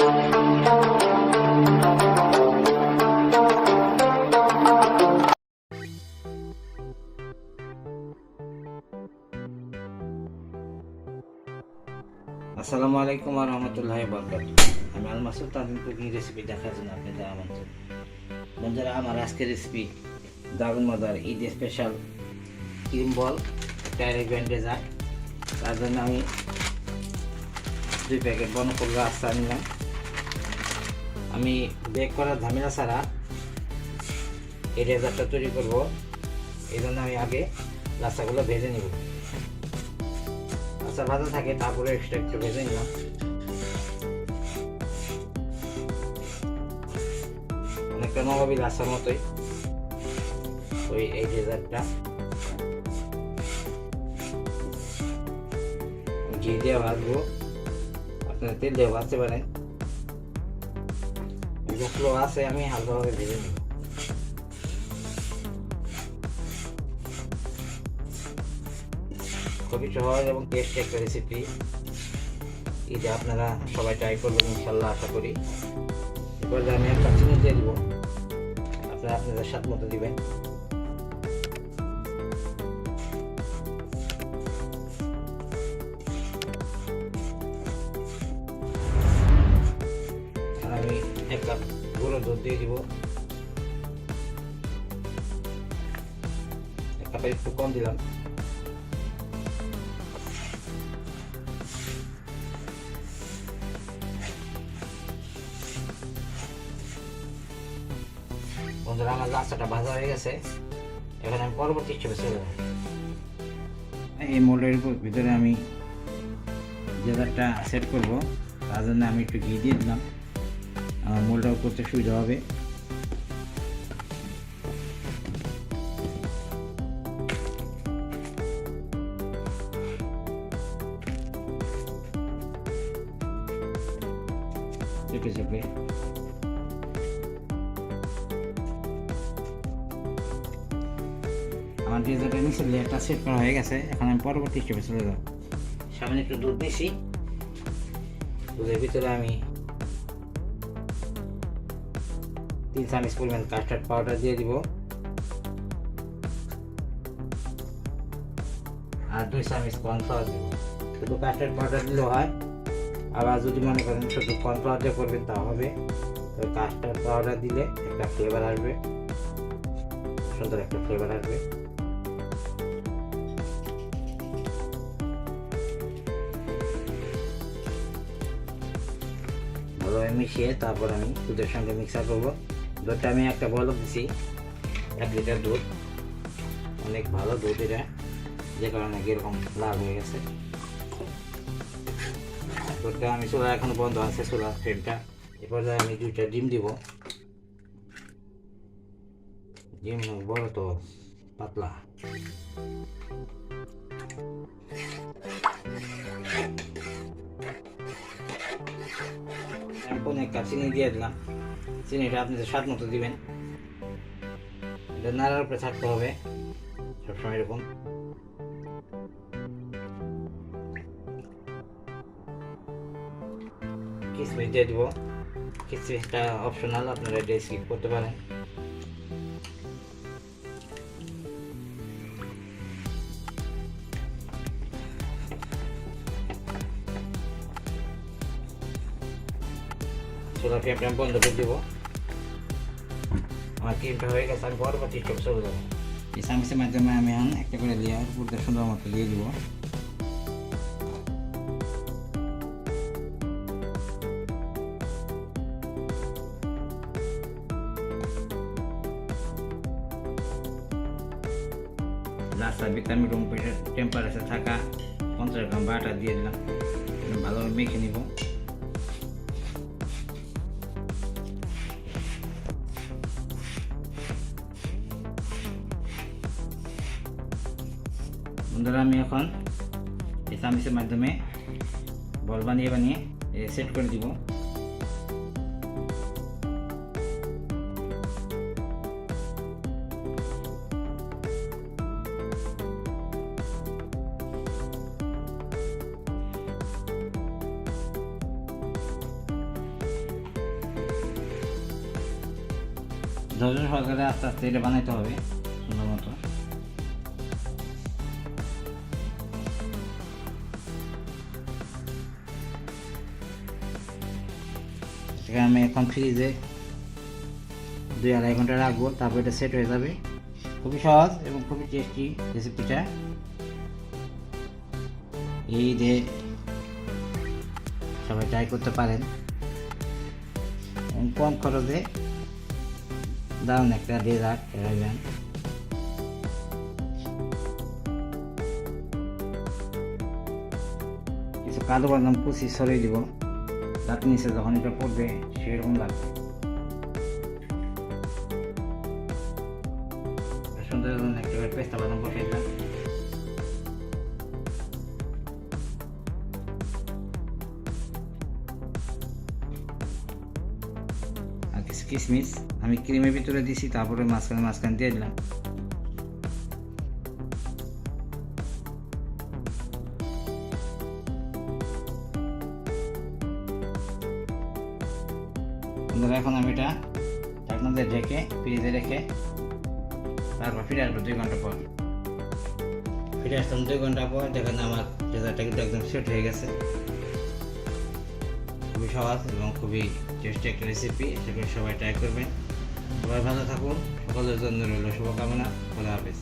আসসালামু আলাইকুম আর রহমতুল্লাহ বরকাত আমি আল মাসুদ কুকিং রেসিপি দেখার জন্য আপনাদের আমন্ত্রণ। বন্ধুরা, আমার আজকের রেসিপি দারুণ মজার Eid special cream ball direct ব্যান্ডেজার তার জন্য আমি দুই প্যাকেট বনফুল রাস্তা নিলাম আমি বেক করার ঝামেলা ছাড়া এই রেজারটা তৈরি করব। এই জন্য আমি আগে রাস্তাগুলো ভেজে নিব। আচ্ছা ভাজা থাকে, তারপরে এক্সট্রা একটু ভেজে নিলাম। অনেকটা নবাবি লাসার মতোই ওই এই ডেজার্টটা। ঘি দিয়ে ভাজবো। আপনার তেল দিয়ে ভাজতে পারেন। যেগুলো আছে আমি হালকাভাবে ভেজে নিব খুবই সহজ এবং টেস্ট একটা রেসিপি ঈদে আপনারা সবাই ট্রাই করবেন ইনশাল্লাহ আশা করি এবার আমি একটা চিনি দিয়ে দিব আপনারা আপনাদের স্বাদ মতো দিবেন দিয়ে দিব। এক একটু কম দিলাম। বন্ধুরা, আমার লাচ্চাটা ভাজা হয়ে গেছে। এখন আমি পরবর্তী স্টেপে চলে যাব। এই মোল্ডের ভিতরে আমি যে জেদারটা সেট করব, তার জন্য আমি একটু ঘি দিয়ে দিলাম। মোলটাও করতে সুবিধা হবে। চেপে চেপে। আমার ডিজার্টের নিচে লেয়ারটা সেট করা হয়ে গেছে। এখন আমি পরবর্তী স্টেপে চলে যাব। সামনে একটু দুধ দিছি দুধের ভিতরে আমি তিন চামচ পরিমাণ কাস্টার্ড পাউডার দিয়ে দিব। আর দুই চামচ কর্নফ্লাওয়ার দিব। শুধু কাস্টার্ড পাউডার দিলেও হয়। আবার যদি মনে করেন শুধু কর্নফ্লাওয়ার দিয়ে করবেন, তা হবে। তো কাস্টার্ড পাউডার দিলে একটা ফ্লেভার আসবে। সুন্দর একটা ফ্লেভার আসবে। ভালোভাবে মিশিয়ে তারপর আমি দুধের সঙ্গে মিক্সার করব। দুধটা আমি একটা বলক দিছি। এক লিটার দুধ। অনেক ভালো দুধ এটা। যে কারণে এরকম লাভ হয়ে গেছে। দুধটা আমি চুলা এখন বন্ধ আছে চুলার ফ্লেমটা এরপর আমি দুইটা ডিম দিব। ডিম বড় তো পাতলা। এখন এক কাপ চিনি দিয়ে দিলাম। চিনিটা আপনাদের স্বাদ মতো দিবেন, এটা নাড়ার উপরে থাকতে হবে, সবসময় এরকম। কিসমিস দিয়ে দিব। কিসমিসটা অপশনাল আপনারা এটা স্কিপ করতে পারেন। চুলা ফ্লেমটা আমি বন্ধ করে দেবো। ক্রিমটা হয়ে গেছে, আমি পরবর্তী স্টেপ চলে এই চামিচের মাধ্যমে আমি এখন একটা করে লেয়ার উপরে সুন্দর মতো দিয়ে দিব। লাস্টার ভিতরে আমি রুম টেম্পারেচার থাকা, পঞ্চাশ গ্রাম বাটার দিয়ে দিলাম। ভালোভাবে মেখে নিব। বন্ধুরা আমি এখন এই মাধ্যমে বল বানিয়ে বানিয়ে সেট করে দিব। ধৈর্য সহকারে আস্তে আস্তে এটা বানাইতে হবে। সেখানে আমি এখন ফ্রিজে দুই আড়াই ঘণ্টা রাখব, তারপর এটা সেট হয়ে যাবে। খুবই সহজ এবং খুবই টেস্টি রেসিপিটা এই ঈদে সবাই ট্রাই করতে পারেন। কম খরচে দারুণ একটা ডেজার্ট খাবেন কিছু কালো বাদাম কুচি সরিয়ে দিব। তার নিচে যখন এটা পড়বে, সেরকম লাগবে। সুন্দর কিশমিশ, আমি ক্রিমের ভিতরে দিছি, তারপরে মাঝখানে মাঝখানে দিয়ে দিলাম। বন্ধুরা, এখন আমি এটা ঢাকনাতে ঢেকে ফ্রিজে রেখে, তারপর ফিরে আসব দুই ঘণ্টা পর। ফিরে আসলাম দুই ঘণ্টা পর, দেখেন আমার ডেজার্টটা কিন্তু একদম সেট হয়ে গেছে। খুবই সহজ এবং খুবই টেস্টি একটা রেসিপি সেগুলো সবাই ট্রাই করবেন। সবাই ভালো থাকুন, সকলের জন্য রইল শুভকামনা খোলা হাফেজ।